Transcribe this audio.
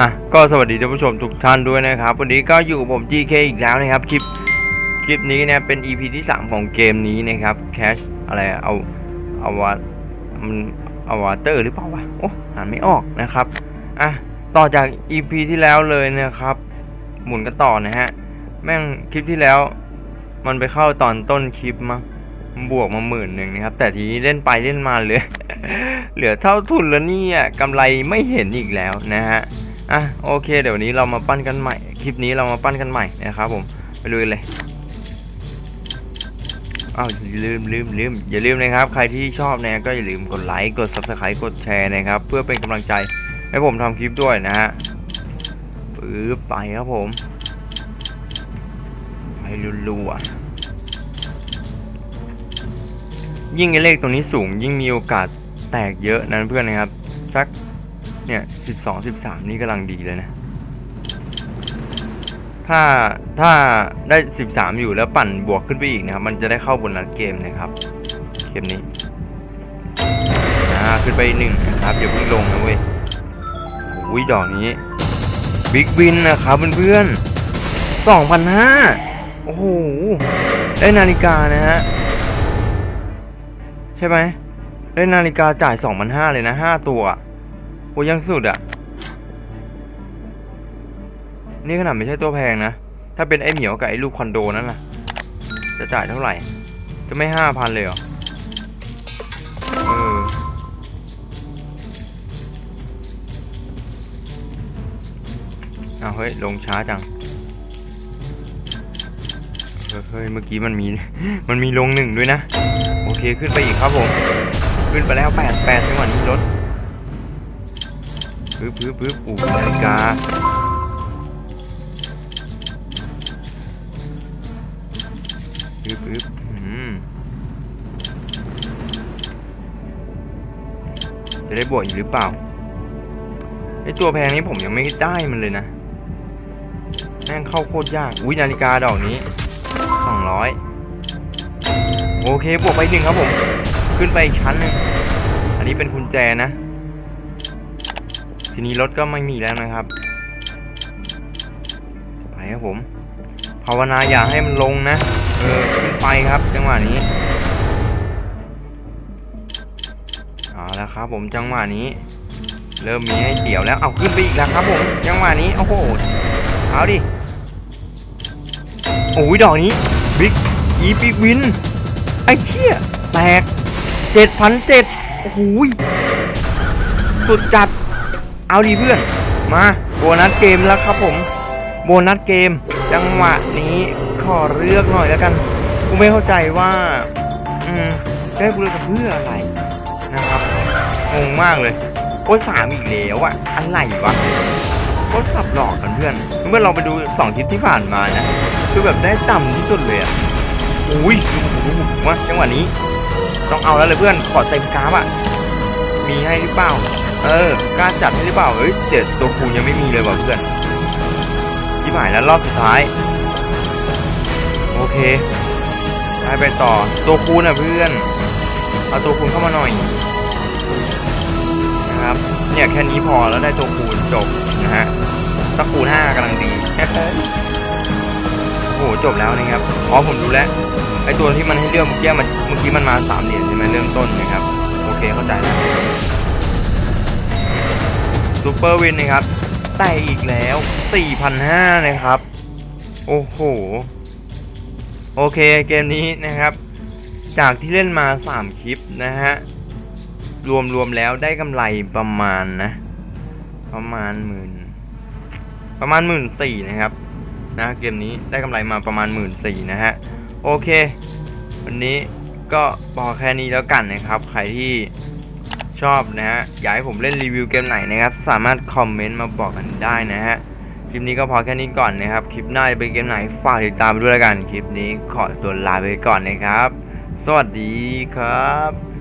อะก็สวัสดีท่านผู้ชมทุกท่านด้วยนะครับ วันนี้ก็อยู่กับผม GK อีกแล้วนะครับ คลิปคลิปนี้เนี่ยเป็น EP ที่ 3 ของเกมนี้นะครับ Cash อะไรเอาเอาวามันเอาวาเตอร์หรือเปล่าวะโอ้อ่านไม่ออกนะครับอะต่อจาก EP ที่แล้วเลยนะครับ หมุนกันต่อนะฮะ แม่งคลิปที่แล้ว มันไปเข้าตอนต้นคลิปมั้งบวกมาหมื่นหนึ่งนะครับ แต่ทีนี้เล่นไปเล่นมาเหลือเหลือเท่าทุนแล้วเนี่ยกำไรไม่เห็นอีกแล้วนะฮะ อะโอเค เดี๋ยววนนี้เรามาปั้นกันใหม่ คลิปนี้เรามาปั้นกันใหม่นะครับผมไปลุยเลยอ้าวลืมลืมลืมอย่าลืมนะครับ ใครที่ชอบเนี่ยก็อย่าลืมกดไลค์กด subscribe กดแชร์นะครับ เพื่อเป็นกำลังใจให้ผมทำคลิปด้วยนะฮะปื๊บไปครับผมไปรัวๆยิ่งไอ้เลขตรงนี้สูงยิ่งมีโอกาสแตกเยอะนั้นเพื่อนนะครับสัก เนี่ยสิบสองสิบสามนี่กำลังดีเลยนะ ถ้าถ้าได้สิบสามอยู่แล้วปั่นบวกขึ้นไปอีกนะครับ มันจะได้เข้าบนนัดเกมนะครับ เกมนี้ขึ้นไปหนึ่งนะครับอย่าเพิ่งลงนะเว้ยอุ้ยดอกนี้บิ๊กวินนะครับเพื่อนๆสองพันห้าโอ้โห ได้นาฬิกานะฮะ ใช่ไหม ได้นาฬิกาจ่ายสองพันห้าเลยนะห้าตัว โอ้ยังสุดอะนี่ขนาดไม่ใช่ตัวแพงนะ ถ้าเป็นไอ้เหมียวกับไอ้ลูกคอนโดนั่นล่ะ จะจ่ายเท่าไหร่ จะไม่ห้าพันเลยเหรอ เออ เอาเฮ้ย ลงช้าจังเฮ้ยเฮ้ย เมื่อกี้มันมี มันมีลงหนึ่งด้วยนะ โอเคขึ้นไปอีกครับผม ขึ้นไปแล้วแปดแปดจังหวะนี้รถ ปึ๊บปึ๊บปึ๊บอู้นาฬิกาปึ๊บปึ๊บอืมจะได้บวกอีกหรือเปล่าไอตัวแพงนี้ผมยังไม่ได้มันเลยนะแม่งเข้าโคตรยาก อุ้ยนาฬิกาดอกนี้สองร้อยโอเคบวกไปหนึ่งครับผม ขึ้นไปอีกชั้นหนึ่งอันนี้เป็นกุญแจนะ ทีนี้รถก็ไม่มีแล้วนะครับไปครับผม ภาวนาอย่าให้มันลงนะเออขึ้นไปครับจังหวะนี้เอาละครับผมจังหวะนี้ เริ่มมีให้เสียวแล้วเอาขึ้นไปอีกแล้วครับผมจังหวะนี้โอ้โหเอาดิโอ้ยดอกนี้บิ๊กอีบิ๊กวินไอ้เชี่ยแตกเจ็ดพันเจ็ดโอ้โหสุดจัด เอาดีเพื่อน มาโบนัสเกมแล้วครับผม โบนัสเกม จังหวะนี้ขอเลือกหน่อยแล้วกัน กูไม่เข้าใจว่า อืมจะให้กูเลือกเพื่ออะไรนะครับ งงมากเลยโอ้ยสามอีกแล้วอะอะไรวะโคตรสับหลอกกันเพื่อน เมื่อเราไปดูสองคลิปที่ผ่านมานะ คือแบบได้ต่ำที่สุดเลยอะอุ้ยดูดูมาจังหวะนี้ ต้องเอาแล้วเลยเพื่อน ขอเต็มกราฟอะ มีให้หรือเปล่า เออกล้าจัดให้หรือเปล่าเอ้ยเจ็ดตัวคูยังไม่มีเลยว่ะเพื่อนที่หมายแล้วรอบสุดท้าย โอเคได้ไปต่อ ตัวคูณอะเพื่อน เอาตัวคูณเข้ามาหน่อยนะครับ เนี่ยแค่นี้พอแล้วได้ตัวคูณจบนะฮะถ้าคูณห้ากำลังดี โอ้โหจบแล้วนะครับ อ๋อผมดูแล้วไอตัวที่มันให้เลือกเมื่อกี้มันเมื่อกี้มันมาสามเหรียญใช่ไหมเริ่มต้นนะครับ เคเข้าใจแล้วซูเปอร์วินนะครับแต่อีกแล้ว 4,500นะครับ โอ้โห โอเคเกมนี้นะครับ จากที่เล่นมา 3 คลิปนะฮะ รวมรวมแล้วได้กำไรประมาณนะ ประมาณหมื่น ประมาณหมื่นสี่นะครับ นะเกมนี้ได้กำไรมาประมาณหมื่นสี่นะฮะ โอเค วันนี้ ก็บอกแค่นี้แล้วกันนะครับ ใครที่ชอบนะฮะอยากให้ผมเล่นรีวิวเกมไหนนะครับ สามารถคอมเมนต์มาบอกกันได้นะฮะคลิปนี้ก็พอแค่นี้ก่อนนะครับ คลิปหน้าจะเป็นเกมไหนฝากติดตามไปด้วยละกัน คลิปนี้ขอตัวลาไปก่อนนะครับ สวัสดีครับ